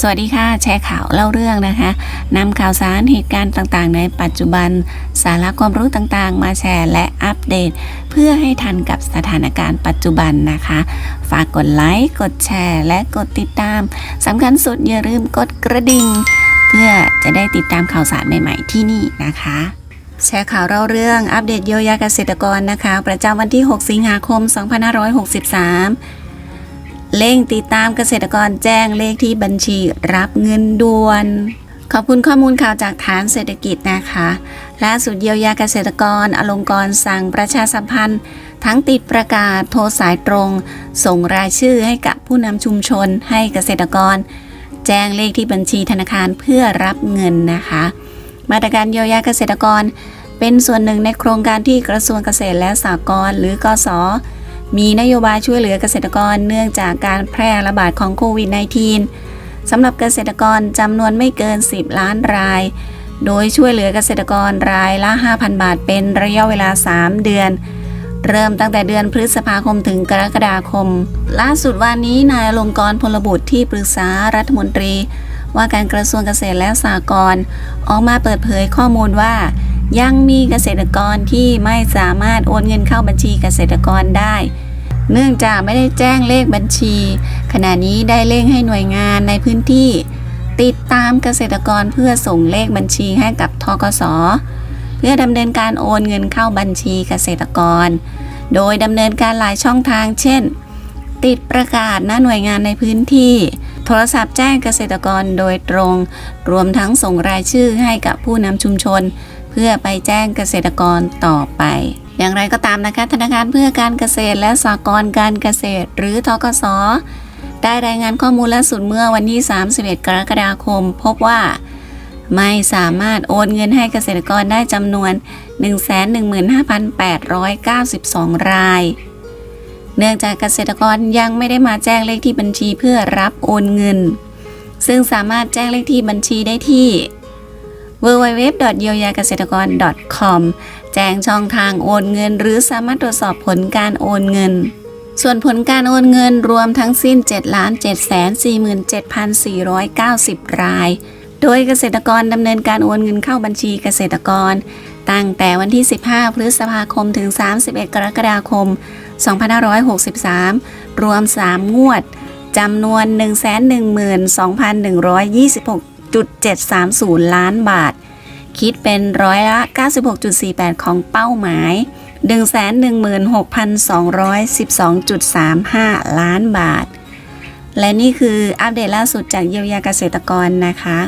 สวัสดีค่ะ แชร์ข่าวเล่าเรื่องนะคะนำข่าวสารเหตุการณ์ต่างๆ ในปัจจุบัน สาระความรู้ต่างๆ มาแชร์และอัปเดต เพื่อให้ทันกับสถานการณ์ปัจจุบันนะคะ ฝากกดไลค์กดแชร์ และกดติดตามสำคัญสุดอย่าลืมกดกระดิ่ง เพื่อจะได้ติดตามข่าวสารใหม่ๆที่นี่นะคะแชร์ข่าวเล่าเรื่องอัปเดตเยียวยาเกษตรกรนะคะ ประจำวันที่ 6 สิงหาคม 2563 เร่งติดตามเกษตรกรแจ้งเลขที่บัญชีรับเงินด่วน ขอบคุณข้อมูลข่าวจากฐานเศรษฐกิจนะคะล่าสุดเยียวยาเกษตรกร อลงกรสั่งประชาสัมพันธ์ ทั้งติดประกาศโทรสายตรง ส่งรายชื่อให้กับผู้นำชุมชนให้เกษตรกร แจ้งเลขที่บัญชีธนาคารเพื่อรับเงินนะคะ มาตรการเยียวยาเกษตรกร เป็นส่วนหนึ่งในโครงการที่กระทรวงเกษตรและสหกรณ์หรือกส มีนโยบายช่วยเหลือเกษตรกรเนื่องจากการแพร่ระบาดของโควิด -19 สำหรับเกษตรกรจำนวนไม่เกิน 10 ล้านราย โดยช่วยเหลือเกษตรกรรายละ 5,000 บาทเป็นระยะเวลา 3 เดือน เริ่มตั้งแต่เดือนพฤษภาคมถึงกรกฎาคม ล่าสุดวันนี้นายอลงกรพลบุตรที่ปรึกษารัฐมนตรี ว่าการกระทรวงเกษตรและสหกรณ์ออกมาเปิดเผยข้อมูลว่ายังมีเกษตรกรที่ไม่สามารถโอนเงินเข้าบัญชีเกษตรกรได้ เนื่องจากไม่ได้แจ้งเลขบัญชี ขณะนี้ได้เร่งให้หน่วยงานในพื้นที่ ติดตามเกษตรกรเพื่อส่งเลขบัญชีให้กับทกส เพื่อดำเนินการโอนเงินเข้าบัญชีเกษตรกร โดยดำเนินการหลายช่องทาง เช่น ติดประกาศหน้าหน่วยงานในพื้นที่ โทรศัพท์แจ้งเกษตรกรโดยตรง รวมทั้งส่งรายชื่อให้กับผู้นำชุมชน เพื่อไปแจ้งเกษตรกรต่อไป อย่างไรก็ตามนะคะ ธนาคารเพื่อการเกษตรและสหกรณ์การเกษตร หรือทกส ได้รายงานข้อมูลล่าสุดเมื่อวันที่ 31 กรกฎาคม พบว่าไม่สามารถโอนเงินให้เกษตรกรได้จำนวน 115,892 ราย เนื่องจากเกษตรกรยังไม่ได้มาแจ้งเลขที่บัญชีเพื่อรับโอนเงิน ซึ่งสามารถแจ้งเลขที่บัญชีได้ที่ w w w เยียวยาเกษตรกร .com แจ้งช่องทางโอนเงิน หรือสามารถตรวจสอบผลการโอนเงิน ส่วนผลการโอนเงินรวมทั้งสิ้น 7,747,490 ราย โดยเกษตรกรดำเนินการโอนเงินเข้าบัญชีเกษตรกร ตั้งแต่วันที่ 15 พฤษภาคมถึง 31 กรกฎาคม 2563 รวม 3 งวดจำนวน 112,126.730 ล้านบาท คิดเป็นร้อยละ 96.48 ของเป้าหมาย 116,212.35 ล้านบาท และนี่คืออัปเดตล่าสุดจากเยียวยาเกษตรกรนะคะ